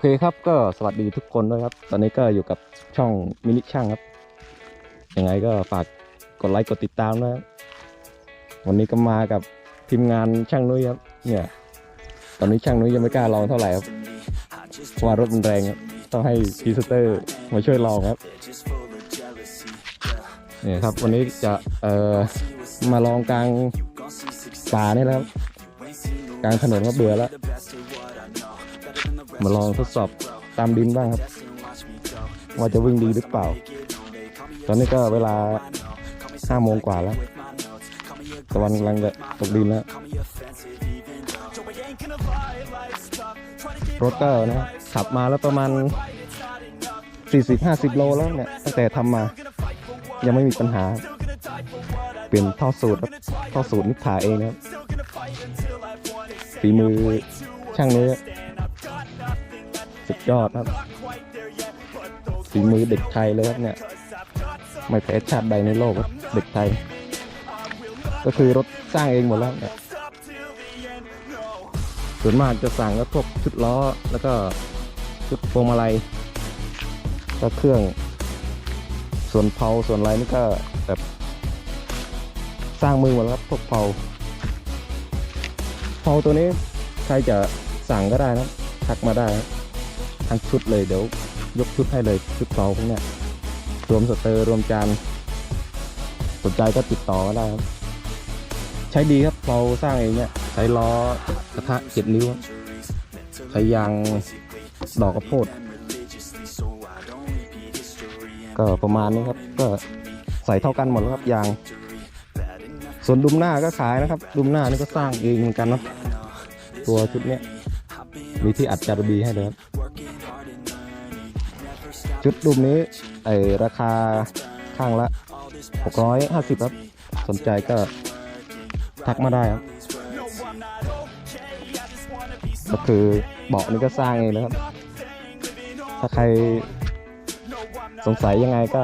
เคครับก็สวัสดีทุกคนด้วยครับ ตอนนี้ก็อยู่กับช่องมินิช่างครับ ยังไงก็ฝากกดไลค์กดติดตามนะวันนี้ก็มากับทีมงานช่างนุ้ยครับ เนี่ย ตอนนี้ช่างนุ้ยยังไม่กล้าลองเท่าไหร่ครับเพราะว่ารถมันแรงครับต้องให้พีสเตอร์มาช่วยลองครับเนี่ยครับ วันนี้จะเอ่อมาลองกลางป่านี่แล้วครับกลางถนนก็เบื่อแล้ว มาลองทดสอบตามดินบ้างครับ ว่าจะวิ่งดีหรือเปล่า ตอนนี้ก็เวลาห้าโมงกว่าแล้วตะวันกำลังจะตกดินแล้ว รถก็นะขับมาแล้วประมาณ 40-50 โลแล้วเนี่ย ตั้งแต่ทำมายังไม่มีปัญหา เปลี่ยนท่อสูตรท่อสูตรนิผ่าเองนะครับฝีมือช่างนี้ สุดยอดครับฝีมือเด็กไทยเลยครับเนี่ย ไม่แพ้ชาติใดในโลกครับเด็กไทย ก็คือรถสร้างเองหมดแล้วเนี่ยส่วนมากจะสั่งก็พวกชุดล้อแล้วก็ชุดพวงมาลัยก็เครื่อง ส่วนเพาส่วนอะไรนี่ก็แบบสร้างมือหมดแล้วครับพวกเพาเพาตัวนี้ใครจะสั่งก็ได้นะทักมาได้นะ ทั้งชุดเลยเดี๋ยวยกชุดให้เลยชุดเพาพวกเนี้ยรวมสเตอร์รวมจานสนใจก็ติดต่อก็ได้ครับ ใช้ดีครับเพาสร้างเองเนี่ยใช้ล้อกระทะเจ็ดนิ้ว ใช้ยางดอกกระโพด ก็ประมาณนี้ครับ ก็ใส่เท่ากันหมดแล้วครับยาง ส่วนดุมหน้าก็ขายนะครับ ดุมหน้านี่ก็สร้างเองเหมือนกันเนาะตัวชุดเนี้ยมีที่อัดจารบีให้เลยครับ ชุดดุมนี้ไอราคาข้างละ 650 ครับ สนใจก็ทักมาได้ครับ ก็คือเบาะนี่ก็สร้างเองนะครับ ถ้าใครสงสัยยังไงก็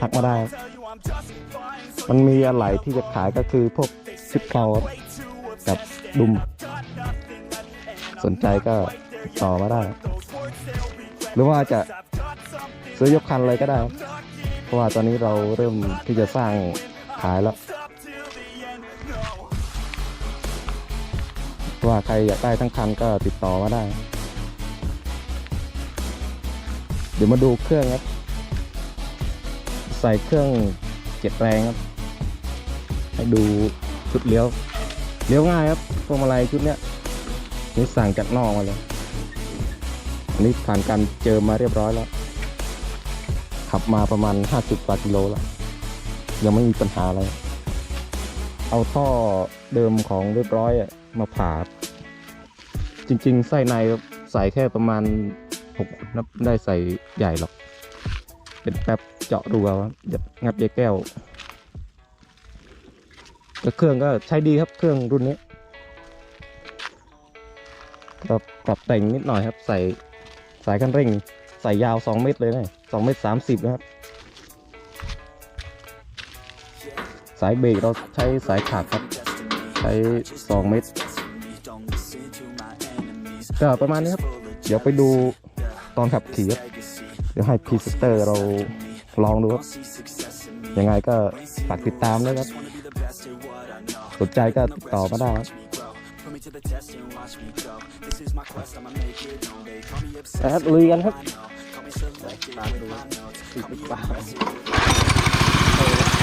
ทักมาได้ มันมีอะไรที่จะขายก็คือพวกชุดเพลากับดุม สนใจก็ต่อมาได้ หรือว่าจะซื้อยกคันเลยก็ได้ เพราะว่าตอนนี้เราเริ่มที่จะสร้างขายแล้วว่าใครอยากได้ทั้งคันก็ติดต่อมาได้ เดี๋ยวมาดูเครื่องครับ ใส่เครื่องเจ็ดแรงครับ ให้ดูชุดเลี้ยว เลี้ยวง่ายครับพวงมาลัยชุดเนี้ยนี่สั่งจากนอกมาเลย อันนี้ผ่านการเจอมาเรียบร้อยแล้ว ขับมาประมาณ 50กว่ากิโลแล้ว ยังไม่มีปัญหาอะไร เอาท่อเดิมของเรียบร้อยอะมาผ่า จริง ๆ ไส้ในใส่แค่ประมาณหกนับได้ใส่ใหญ่หรอก เป็นแป๊บเจาะรูเอาครับอย่างัดยายแก้วแต่เครื่องก็ใช้ดีครับเครื่องรุ่นนี้ก็ปรับแต่งนิดหน่อยครับใส่ สายคันเร่งใส่ยาว 2 เมตรเลยนะ2เมตร30นะครับ สายเบรกเราใช้สายขาดครับ ใช้ 2 เมตร ก็ประมาณนี้ครับ เดี๋ยวไปดูตอนขับขี่ครับเดี๋ยวให้พีสเตอร์เราลองดูครับ ยังไงก็ฝากติดตามด้วยครับ สนใจก็ติดต่อมาได้ครับ ครับลุยกันครับตามดูติดหรือเปล่าโ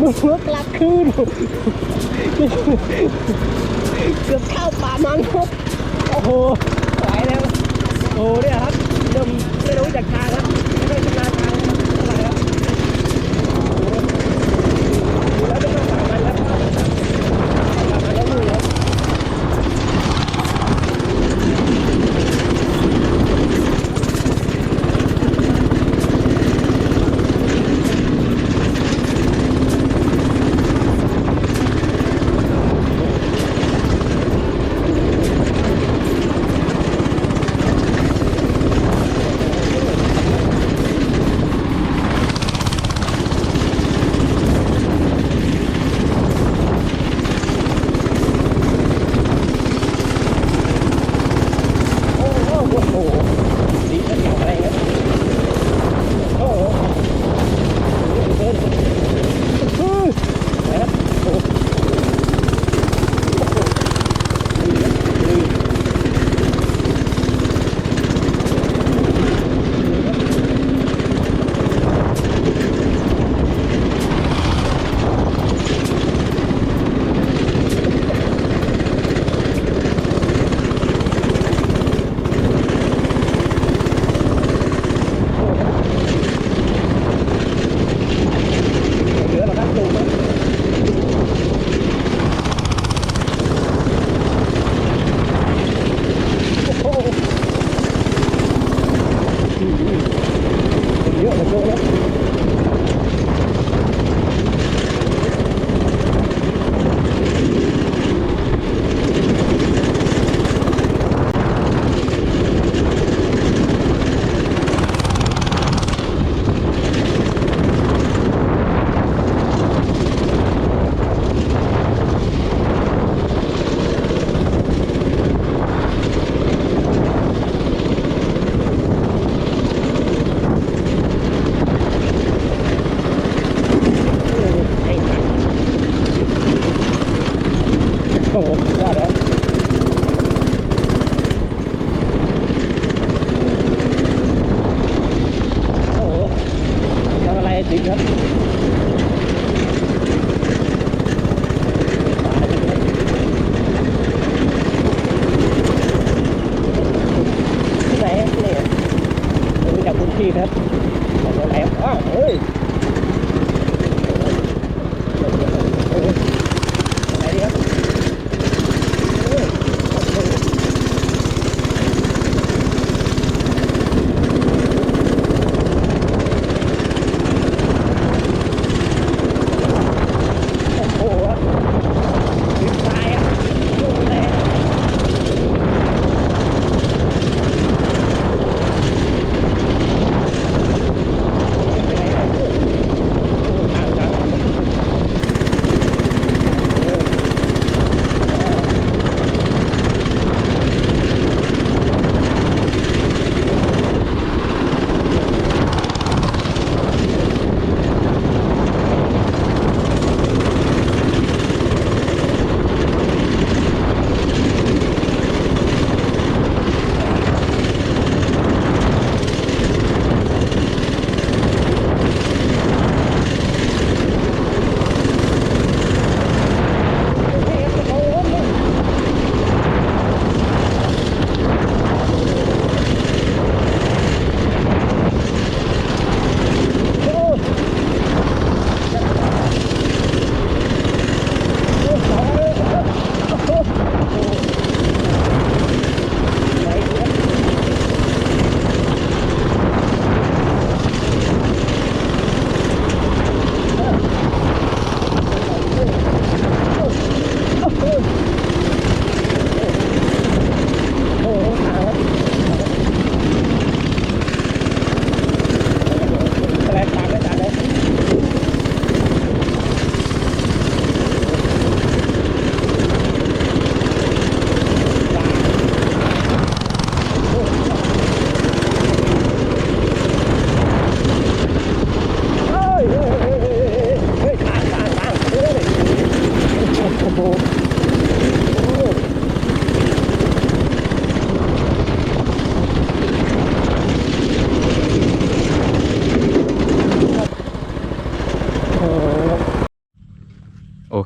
มึงรถลักขึ้นเกือบเข้าป่ามันครับโอ้โหไหวแล้ว โอ้เนี่ยครับเริ่มไม่รู้จักทางครับไม่รู้จักทาง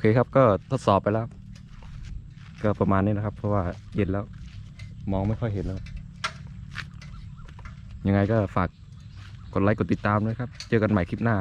เคครับก็ทดสอบไปแล้ว ก็ประมาณนี้นะครับ เพราะว่าเย็นแล้ว มองไม่ค่อยเห็นแล้ว ยังไงก็ฝากกดไลค์กดติดตามด้วยครับ เจอกันใหม่คลิปหน้า